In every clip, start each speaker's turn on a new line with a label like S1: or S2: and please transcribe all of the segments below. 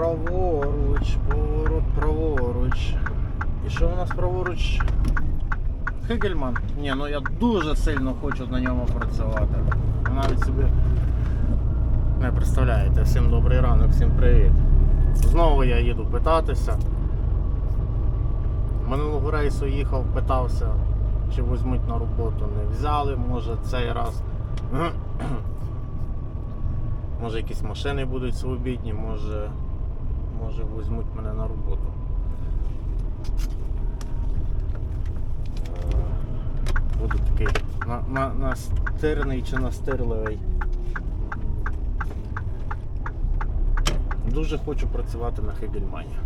S1: Праворуч, поворот, праворуч. І що у нас праворуч? Хегельман. Ні, ну я дуже сильно хочу на ньому працювати. Навіть собі не представляєте. Всім добрий ранок, всім привіт. Знову я їду питатися. Минулого рейсу їхав, питався, чи візьмуть на роботу. Не взяли, може цей раз. Може якісь машини будуть свобідні, може, може візьмуть мене на роботу. Е, Буду такий на, на, настирний чи настирливий. Дуже хочу працювати на Хегельмані.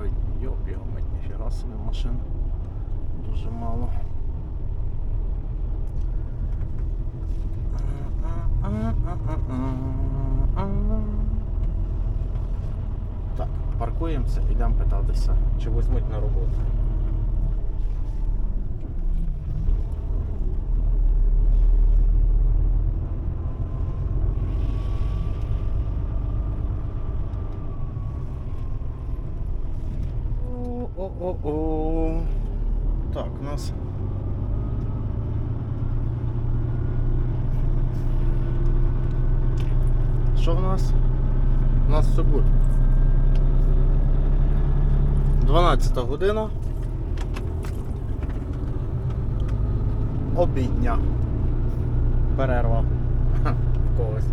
S1: Ой, йоп, його мать, ніфіга собі машин. Дуже мало. Так, паркуємося, йдемо питатися, чи візьмуть на роботу. О-о-о. Так, у нас. Що в нас? У нас все буде. 12 година. Обідня. Перерва. В когось.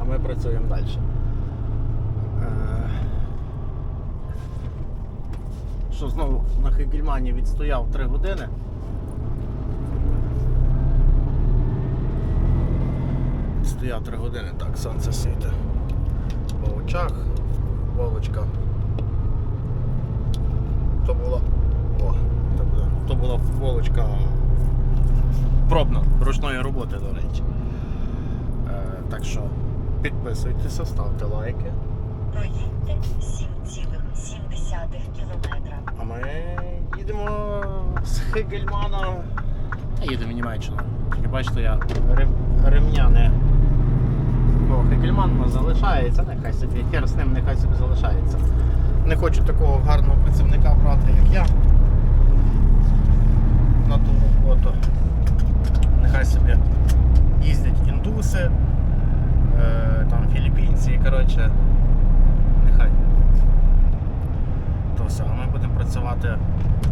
S1: А ми працюємо далі. Е, Що знову на Хегельмані відстояв 3 години. Стояв 3 години, так, сонце світить. По очах, волочка. То була. О, то була, то була футболочка пробна, ручної роботи, до речі. Е, так що підписуйтеся, ставте лайки.
S2: Проїдьте 7,7 кілометра.
S1: А ми їдемо з Хегельмана. Та Їдемо в Німеччину. Тільки бачите, я рем... ремня не. Бо Хегельман залишається, нехай собі, хер з ним нехай собі залишається. Не хочу такого гарного працівника брати, як я. На ту роботу. Нехай собі їздять індуси, е, там філіппінці, коротше. Нехай то все. А ми будемо працювати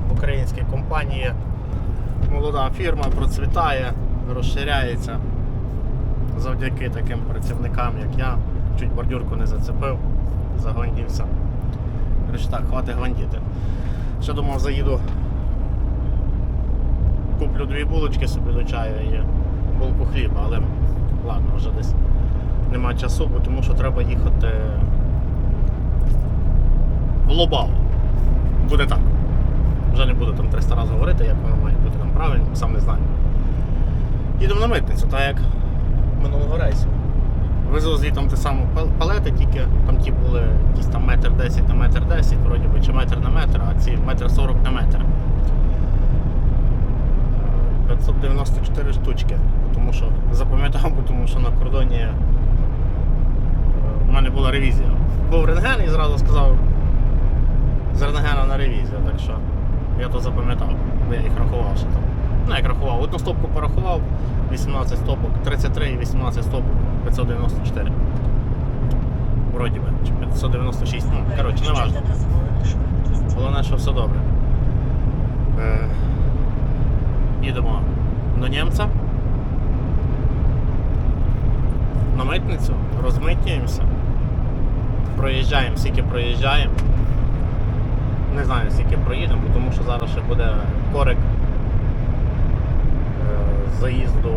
S1: в українській компанії. Молода фірма процвітає, розширяється завдяки таким працівникам, як я. Чуть бордюрку не зацепив, загондівся. Коротше так, хватить гвондіти. Ще думав, заїду, куплю дві булочки собі до чаю і булку хліба, але ладно, вже десь нема часу, бо тому що треба їхати в Лобаву. Буде так. Вже не буду там 300 разів говорити, як воно має бути там правильно, сам не знаю. Їдемо на митницю, так як минулого рейсу. Везу ті самі пал- палети, тільки там ті були якісь там метр 10 на метр 10, вроді би, чи метр на метр, а ці метр 40 на метр. Е, 594 штучки, тому що запам'ятав, тому що на кордоні е, у мене була ревізія. Був рентген і зразу сказав з рентгена на ревізію, так що я то запам'ятав, бо я їх рахував ще там. Ну, як рахував, одну стопку порахував, 18 стопок, 33 і 18 стопок, 594. Вроді би, чи 596, ну, коротше, не важливо. Головне, що все добре. Е, їдемо до німця. На митницю, розмитнюємося. Проїжджаємо, скільки проїжджаємо. Не знаю, скільки проїдемо, тому що зараз ще буде корик е, заїзду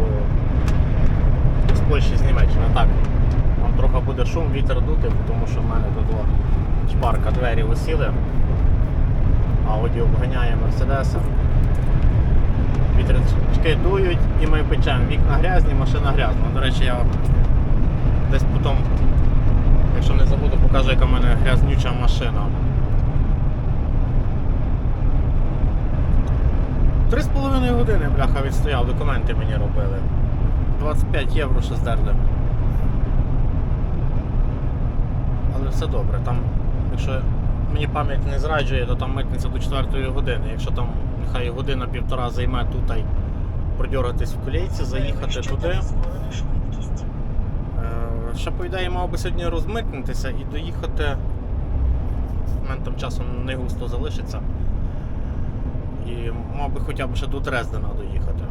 S1: Польщі з Німеччини. Так, там трохи буде шум, вітер дути, тому що в мене тут шпарка двері висіли. Ауді обганяє Мерседеса. Вітрячки дують і ми печемо. Вікна грязні, машина грязна. До речі, я десь потім, якщо не забуду, покажу, яка в мене грязнюча машина. Три з половиною години, бляха, відстояв, документи мені робили. 25 євро ще здерли. Але все добре. Там, якщо мені пам'ять не зраджує, то там митниця до 4 години. Якщо там нехай година-півтора займе тут та й продьоргатись в колійці, заїхати туди. Е, Ще, по ідеї, мав би сьогодні розмитнитися і доїхати. У мене там часу не густо залишиться. І мав би хоча б ще до Дрездена доїхати.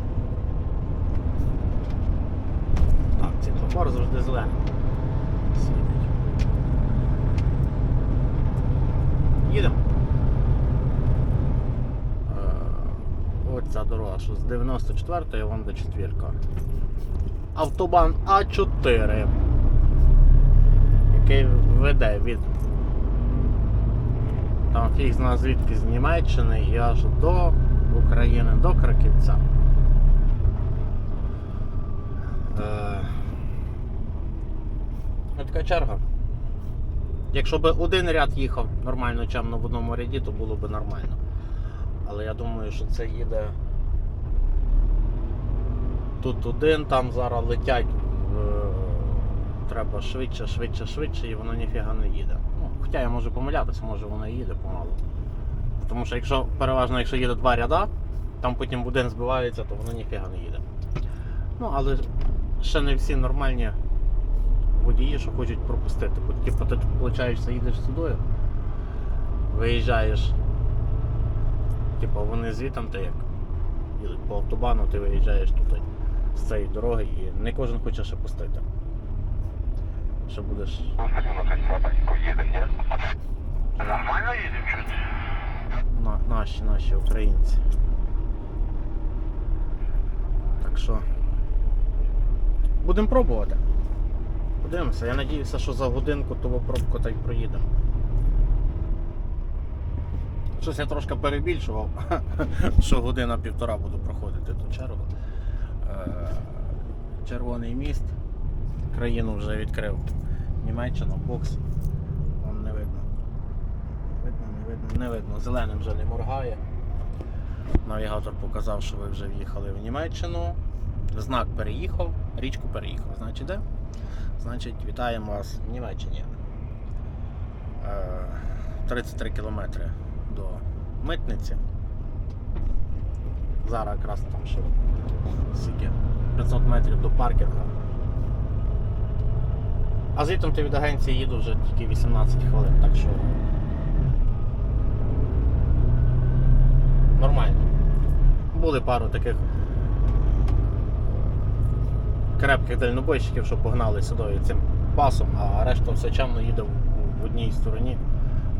S1: Так, світлофор завжди зелений. Світить. Їдемо. Е, Ось ця дорога, що з 94-ї вон до 4 автобан А4, який веде від там фіг зна звідки з Німеччини і аж до України, до Краківця. Е, така черга. Якщо б один ряд їхав нормально чемно в одному ряді, то було б нормально. Але я думаю, що це їде Тут один, там зараз летять. е, Треба швидше, швидше, швидше, і воно ніфіга не їде. Ну, хоча я можу помилятися, може воно і їде помалу. Тому що якщо переважно, якщо їде два ряда, там потім один збивається, то воно ніфіга не їде. Ну, але ще не всі нормальні водії, що хочуть пропустити. Бо ти виходить, їдеш сюди, виїжджаєш. Типу, вони звітом ти як їдуть по автобану, ти виїжджаєш туди з цієї дороги і не кожен хоче ще пустити. Що будеш.
S3: Нормально едем чуть?
S1: На, наші, наші українці. Так що. Будемо пробувати. Подивимося. Я надіюся, що за годинку того пробку та й проїдемо. Щось я трошки перебільшував, що година-півтора буду проходити ту чергу. Е, Червоний міст. Країну вже відкрив. Німеччина, бокс. Вон не видно. Видно, не видно, не видно. Зеленим вже не моргає. Навігатор показав, що ви вже в'їхали в Німеччину. Знак переїхав, річку переїхав. Значить, де? Значить, вітаємо вас в Німеччині. Е, 33 кілометри до митниці. Зараз якраз там ще скільки? 500 метрів до паркінгу. А звідти ти від агенції їду вже тільки 18 хвилин, так що нормально. Були пару таких крепких дальнобойщиків, що погнали сюди цим пасом, а решта все чемно їде в, одній стороні.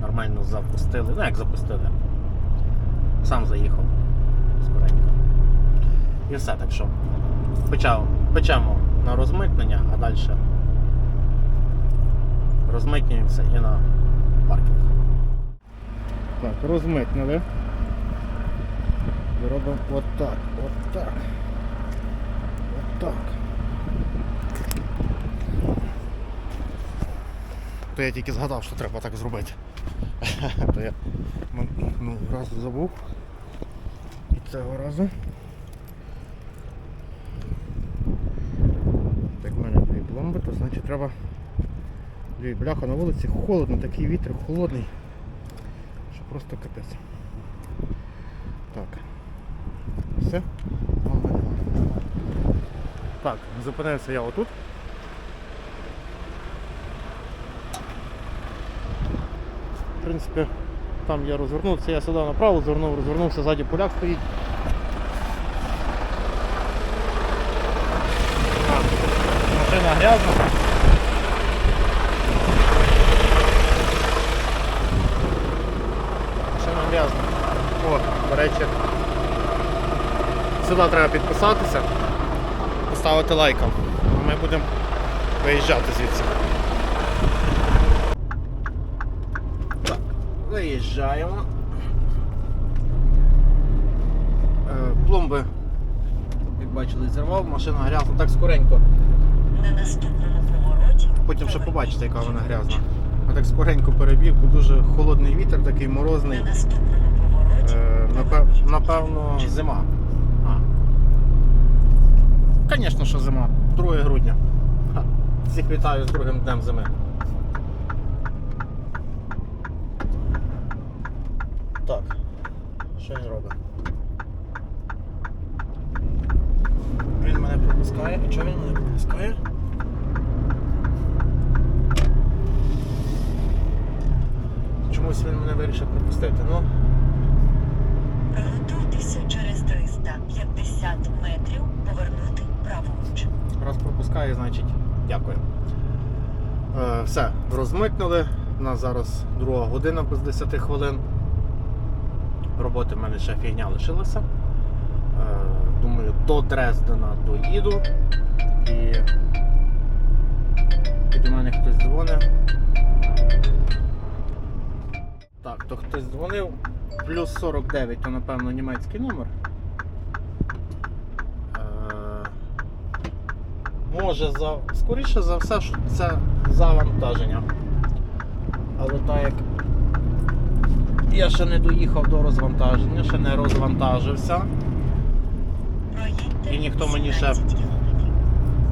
S1: Нормально запустили. Ну як запустили. Сам заїхав скоренько. І все, так що почав, печемо на розмитнення, а далі розмитнюємося і на паркінг. Так, розмитнили. Робимо отак, отак. Отак. То я тільки згадав, що треба так зробити. То я ну, разу забув. І цього разу. Так в мене дві пломби, то значить треба. Дві бляха на вулиці холодно, такий вітер холодний. Що просто капець. Так. Все. Так, зупинився я отут. Принципі, там я розвернувся, я сюди направо звернув, розвернувся, ззаді поляк стоїть. Машина грязна. Машина грязна. О, до речі. Сюди треба підписатися, поставити лайком. Ми будемо виїжджати звідси. виїжджаємо. Е, пломби, як бачили, зірвав, машина грязна так скоренько.
S2: На наступному.
S1: Потім ще побачите, яка вона грязна. А так скоренько перебіг, бо дуже холодний вітер, такий морозний.
S2: На наступному
S1: е, напевно, зима. Звісно, що зима, 2 грудня. Всіх вітаю з другим днем зими. І чого він мене пропускає? Чомусь він мене вирішив пропустити. Ну,
S2: Приготуйтеся через 350 метрів повернути праворуч.
S1: раз пропускає, значить дякую. Е, все, розмитнули. У нас зараз друга година без 10 хвилин. Роботи в мене ще фігня лишилася. Думаю, до Дрездена доїду. І, і до мене хтось дзвонить. Так, то хтось дзвонив. Плюс 49, то напевно німецький номер. Е, Може за. Скоріше за все, що це завантаження. Але так як я ще не доїхав до розвантаження, ще не розвантажився, І ніхто мені ще-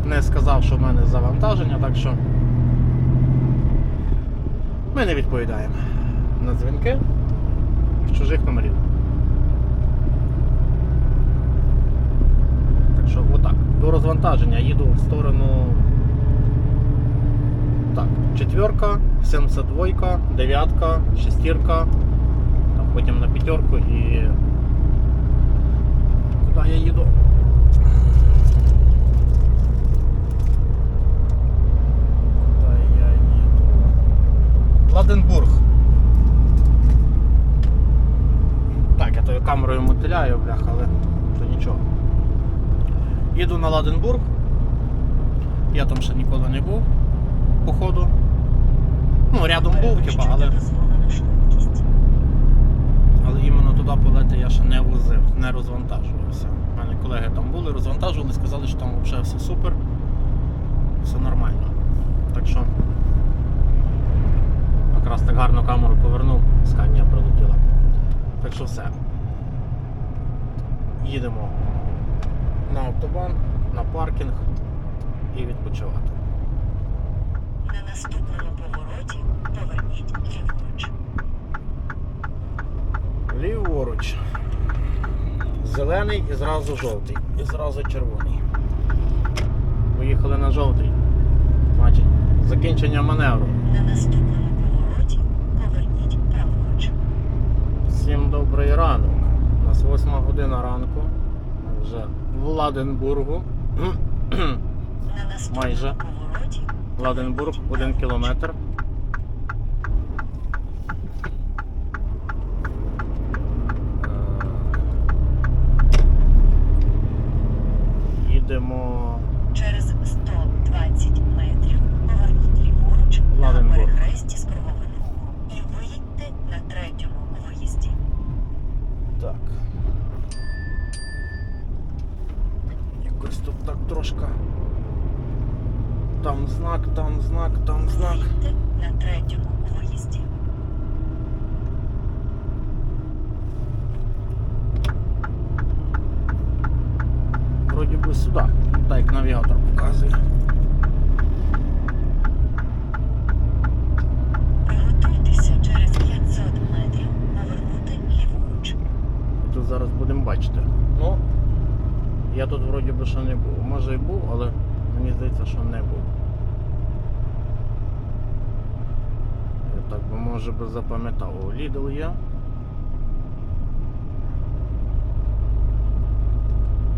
S1: не сказав, що в мене завантаження, так що ми не відповідаємо на дзвінки з чужих номерів. Так що отак. До розвантаження їду в сторону. Так, четверка, 72, дев'ятка, шестірка, потім на п'ятерку і. Куди я їду? Куди я їду? Ладенбург. Так, я тою камерою мотиляю, блях, але то нічого. Їду на Ладенбург. Я там ще ніколи не був, походу. Ну, рядом був,
S2: Перевищуйте
S1: але. Але іменно туди полети я ще не возив, не розвантажувався. У мене колеги там були, розвантажували, сказали, що там взагалі все супер, все нормально. Так що якраз так гарно камеру повернув, скання прилетіла. Так що все. Їдемо на автобан, на паркінг і відпочивати.
S2: На наступному повороті поверніть ліворуч.
S1: Ліворуч. Зелений і зразу жовтий. І зразу червоний. Поїхали на жовтий. Значить, закінчення маневру.
S2: На наступному повороті поверніть праворуч.
S1: Всім добрий ранок. У нас 8 година ранку. Ми вже в Ладенбургу.
S2: На наступному
S1: Майже.
S2: повороті
S1: Ладенбург, один кілометр. Е, Їдемо.
S2: через 120 метрів поверніть ліворуч на
S1: Ладенбург.
S2: перехресті з круговим рухом і виїдьте на третьому виїзді.
S1: Так. Якось тут так трошки. Там знак, там знак, там знак.
S2: Виїдьте на третьому виїзді.
S1: Вроді би сюди. Так як навігатор показує.
S2: Приготуйтеся через 500 метрів повернути ліворуч.
S1: Тут зараз будемо бачити. Ну, я тут вроді би ще не був. Може і був, але мені здається, що не був. Я так би може би запам'ятав. Lidl є.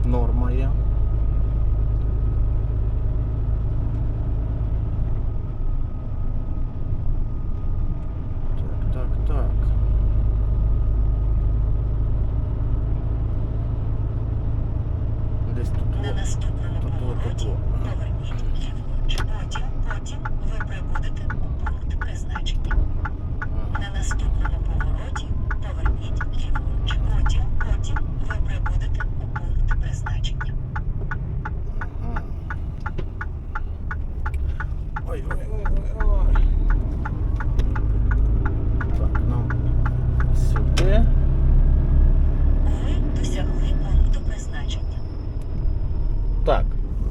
S1: Норма є. Так, так, так. Десь тут.
S2: На
S1: о.
S2: наступному
S1: Тут, тут,
S2: повороті
S1: тут, о.
S2: поверніть ліворуч. Потім, потім ви прибудете у пункт призначення.
S1: Ага.
S2: На наступному повороті поверніть ліворуч. Потім, потім ви прибудете у пункт призначення.
S1: Ага. Ой, ой, ой, ой, ой. Так, нам сюди.
S2: Ви досягли пункту призначення.
S1: Так,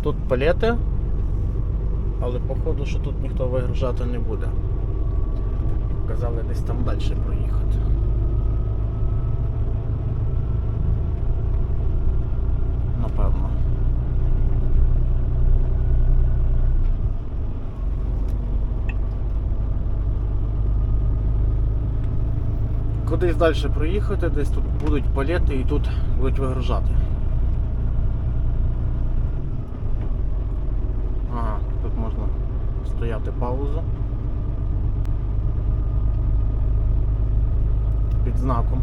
S1: Тут палети, але походу, що тут ніхто вигружати не буде. Казали десь там далі проїхати. Напевно. Кудись далі проїхати, десь тут будуть палети і тут будуть вигружати. Ага, тут можна стояти паузу. Під знаком.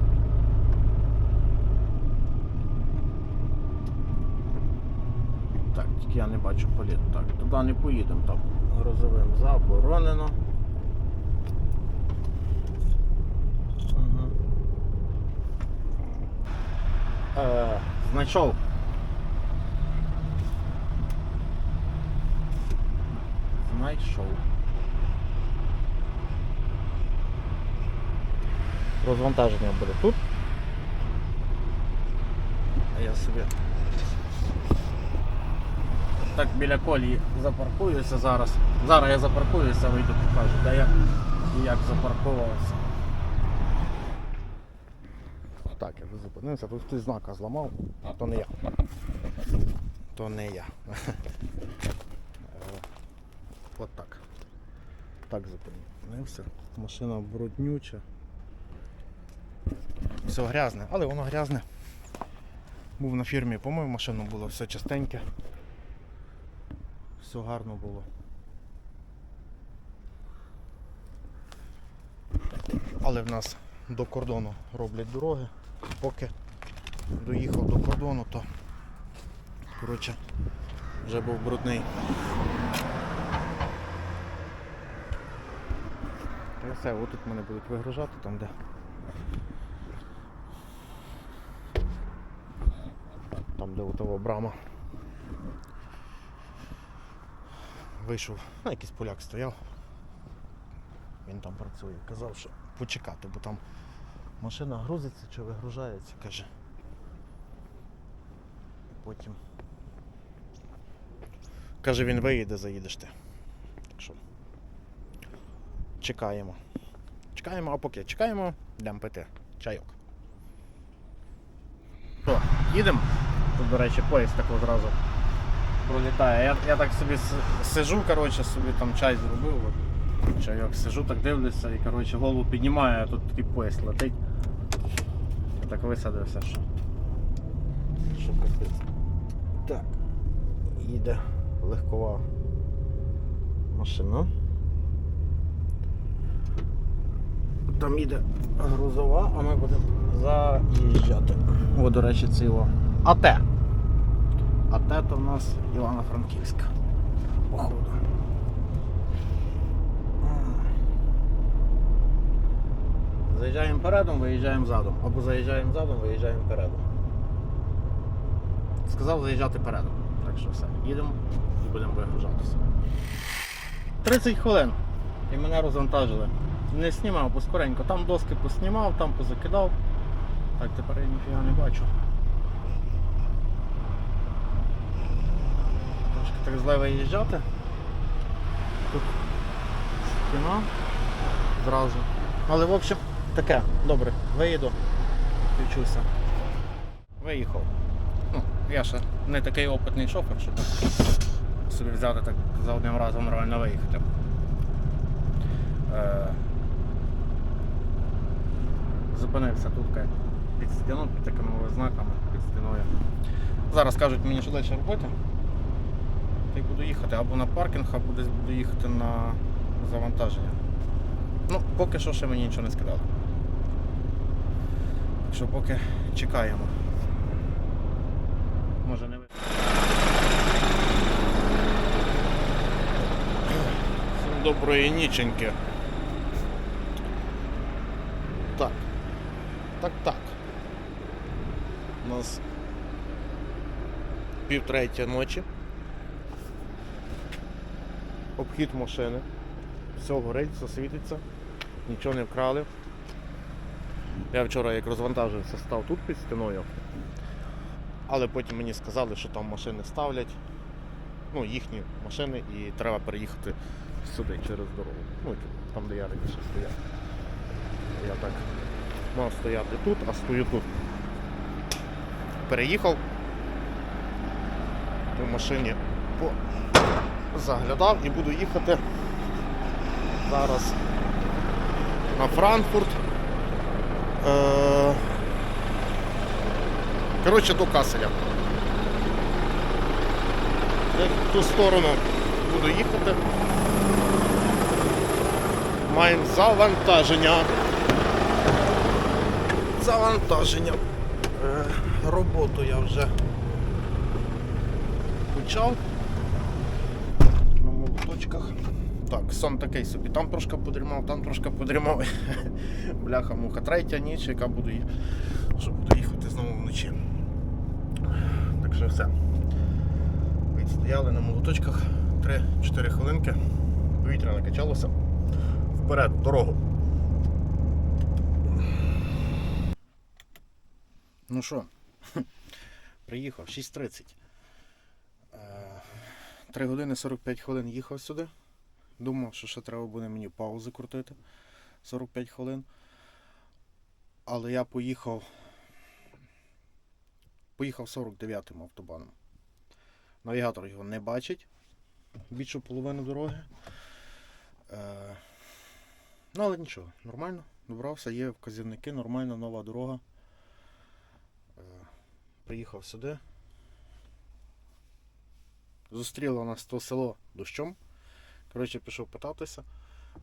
S1: Так, тільки я не бачу політ. Так, туди не поїдемо, там грозовим заборонено. Угу. Е, значок. Знайшов. Розвантаження буде тут. А я собі так біля колії запаркуюся зараз. Зараз я запаркуюся, вийду покажу, де я і як запаркувався. Так, я вже зупинився, тут хтось знака зламав, а то не я. То не я. Е, От так. Зупинився. Машина бруднюча. Все грязне, але воно грязне. Був на фірмі, по-моєму, машину було все чистеньке. Все гарно було. Але в нас до кордону роблять дороги. Поки доїхав до кордону, то коротше вже був брудний. Та все, отут мене будуть вигружати там де. Там де у того брама. Вийшов, ну якийсь поляк стояв. Він там працює. Казав, що почекати, бо там машина грузиться чи вигружається, каже. Потім. Каже, він виїде, заїдеш ти. Чекаємо. Чекаємо, а поки чекаємо, йдемо пити чайок. Що, їдемо? Тут, до речі, поїзд так одразу пролітає. Я, я так собі сижу, коротше, собі там чай зробив. Чайок сижу, так дивлюся і коротше, голову піднімаю, а тут такий поїзд летить. Я так висадився, що. Що капець. Так. Їде легкова машина. Там їде грузова, а ми будемо заїжджати. О, до речі, його. АТ. АТ то в нас Івано-Франківська. Походу. Заїжджаємо передом, виїжджаємо задом. Або заїжджаємо задом, виїжджаємо передом. Сказав заїжджати передом. Так що все, їдемо і будемо вигружатися. 30 хвилин. І мене розвантажили. Не знімав поскоренько. Там доски поснімав, там позакидав. Так, тепер я ніфіга не бачу. Трошки так зле виїжджати. Тут стіна зразу. Але в общем таке, добре, виїду, включуся. Виїхав. Ну, я ще не такий опитний шофер, щоб собі взяти так за одним разом нормально виїхати. Е, Зупинився тут під стіну, під такими знаками, під стіною. Зараз кажуть мені, що далі робити. Та й буду їхати або на паркінг, або десь буду їхати на завантаження. Ну, поки що ще мені нічого не сказали. Так що поки чекаємо. Може не ви. Всім доброї ніченьки. Так. Так, так. У нас пів третя ночі. Обхід машини. Все горить, все світиться, нічого не вкрали. Я вчора як розвантажився, став тут під стіною. Але потім мені сказали, що там машини ставлять. ну, їхні машини, і треба переїхати сюди через дорогу. Ну, там, де я раніше стояв. Я так мав стояти тут, а стою тут. Переїхав в машині заглядав і буду їхати зараз на Франкфурт. Е... Коротше, до Каселя. В ту сторону буду їхати. Маємо завантаження. Завантаження. Е, роботу я вже почав. На молоточках. Так, сон такий собі. Там трошки подрімав, там трошки подрімав. Бляха, муха. Третя ніч, яка буду ї- що буду їхати знову вночі. Так що все. Відстояли на молоточках 3-4 хвилинки. Повітря накачалося. Вперед, дорогу. Ну що, приїхав 6.30. 3 години 45 хвилин їхав сюди. Думав, що ще треба буде мені паузи крутити 45 хвилин. Але я поїхав. Поїхав 49-м автобаном. Навігатор його не бачить. Більшу половину дороги. Е, ну, але нічого, нормально. Добрався, є вказівники, нормальна нова дорога. Приїхав сюди. Зустріло нас то село дощом. Коротше, пішов питатися.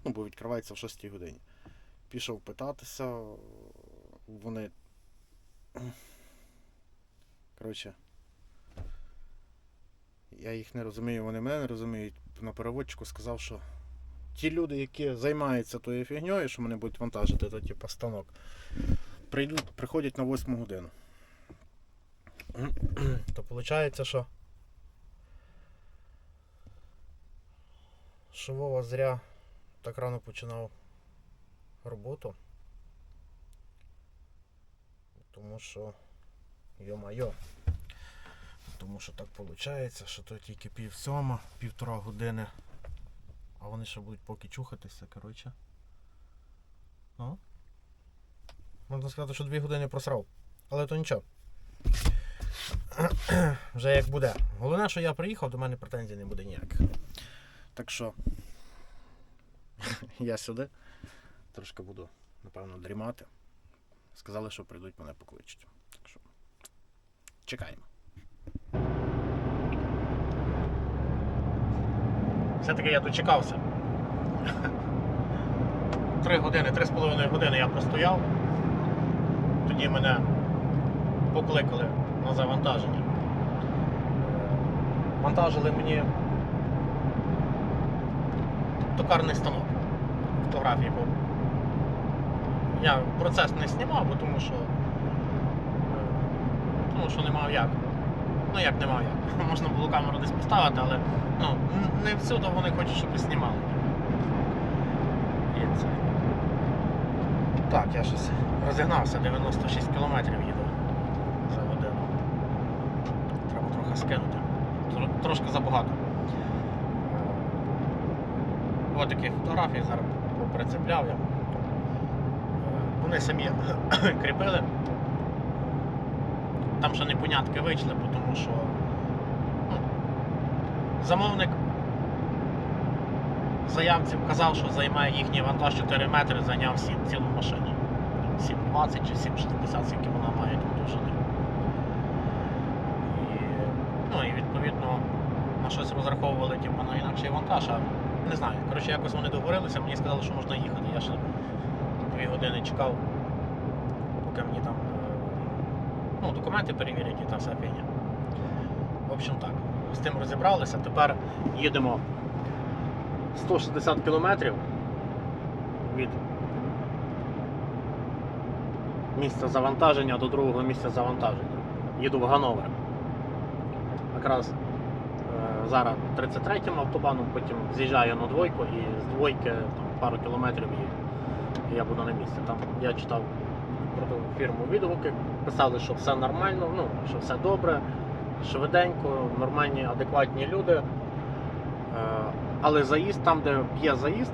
S1: Ну, бо відкривається в 6 годині. Пішов питатися. Вони. Коротше. Я їх не розумію, вони мене не розуміють. На переводчику сказав, що ті люди, які займаються тою фігньою, що мене будуть вантажити, то типу станок, прийдуть, приходять на 8 годину. То виходить, що. що Вова зря так рано починав роботу. Тому що. Йо-майо. Тому що так виходить, що то тільки пів сьома, півтора години. А вони ще будуть поки чухатися, коротше. Ну. Можна сказати, що дві години просрав. Але то нічого. Вже як буде. Головне, що я приїхав, до мене претензій не буде ніяких. Так що я сюди трошки буду, напевно, дрімати. Сказали, що прийдуть мене покличуть. Так що чекаємо. Все-таки я дочекався. Три години, три з половиною години я простояв. Тоді мене покликали на завантаження. Вантажили мені токарний станок. Фотографії був. Я процес не знімав, бо тому що. е, Тому що не мав як. Ну як не мав як. Можна було камеру десь поставити, але ну, не всюди вони хочуть, щоб знімали. І це. Так, я щось розігнався, 96 кілометрів їду за годину. Треба трохи скинути. Трошки забагато. Ось такі фотографії зараз поприцепляв я. Е, Вони самі кріпили. Там ще непонятки вийшли, тому що ну, замовник заявці вказав, що займає їхній вантаж 4 метри, зайняв цілу машину. 7,20 чи 7,60, скільки вона має там довжини. І, ну і відповідно на щось розраховували типу, на інакший вантаж, а не знаю. Коротше, якось вони договорилися, мені сказали, що можна їхати. Я ще дві години чекав, поки мені там е, ну, документи перевірять і та вся фігня. В общем так, з тим розібралися. Тепер їдемо 160 кілометрів від місця завантаження до другого місця завантаження. Їду в Гановер. Якраз зараз 33-м автобаном, потім з'їжджаю на двойку і з двойки там, пару кілометрів і, я буду на місці. Там я читав про ту фірму відгуки, писали, що все нормально, ну, що все добре, швиденько, нормальні, адекватні люди. Е, Але заїзд там, де є заїзд,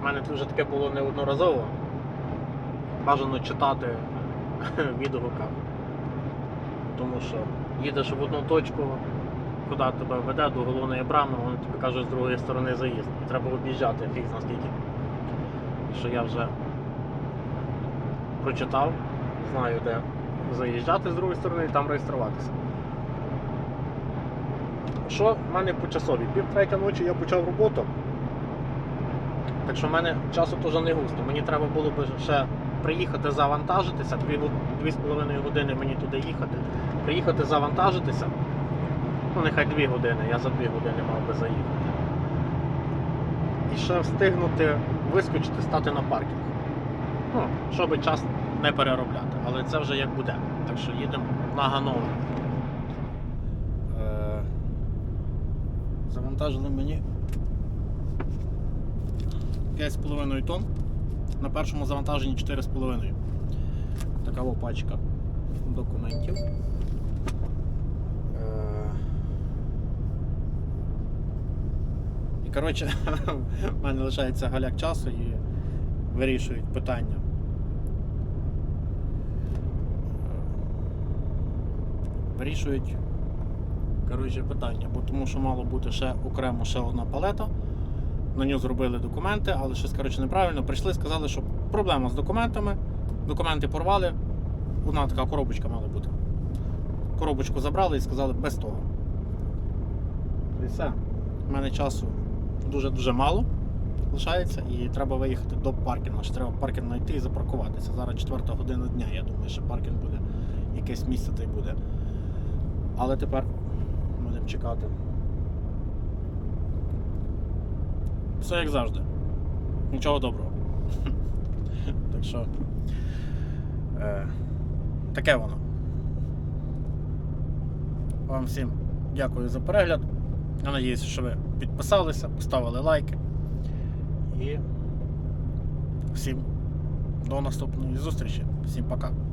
S1: в мене вже таке було неодноразово. Бажано читати відгуках. Тому що їдеш в одну точку, куди тебе веде до головної брами, вони тобі кажуть з другої сторони заїзд. І треба об'їжджати фіг наскільки. Що я вже прочитав, знаю, де заїжджати з другої сторони і там реєструватися. Що в мене по часові? Пів третя ночі я почав роботу. Так що в мене часу теж не густо. Мені треба було б ще приїхати завантажитися, дві, гу- дві з половиною години мені туди їхати. Приїхати завантажитися. Ну, нехай дві години, я за дві години мав би заїхати. І ще встигнути вискочити, стати на паркінг. Ну, щоб час не переробляти. Але це вже як буде. Так що їдемо на Гановер. Е, Завантажили мені 5,5 тонн. На першому завантаженні 4,5. Така пачка документів. Е, І коротше, в мене лишається галяк часу і вирішують питання. Вирішують коротше, питання, бо тому що мало бути ще окремо ще одна палета. На нього зробили документи, але щось коротше, неправильно. Прийшли, сказали, що проблема з документами. Документи порвали. Одна така коробочка мала бути. Коробочку забрали і сказали без того. І все. У мене часу дуже-дуже мало лишається і треба виїхати до паркінгу. Ще треба паркінг знайти і запаркуватися. Зараз четверта година дня. Я думаю, що паркінг буде якесь місце та буде. Але тепер будемо чекати. Все як завжди. Нічого доброго. так що. Е, таке воно. Вам всім дякую за перегляд. Я надіюся, що ви підписалися, поставили лайки. І всім до наступної зустрічі. Всім пока.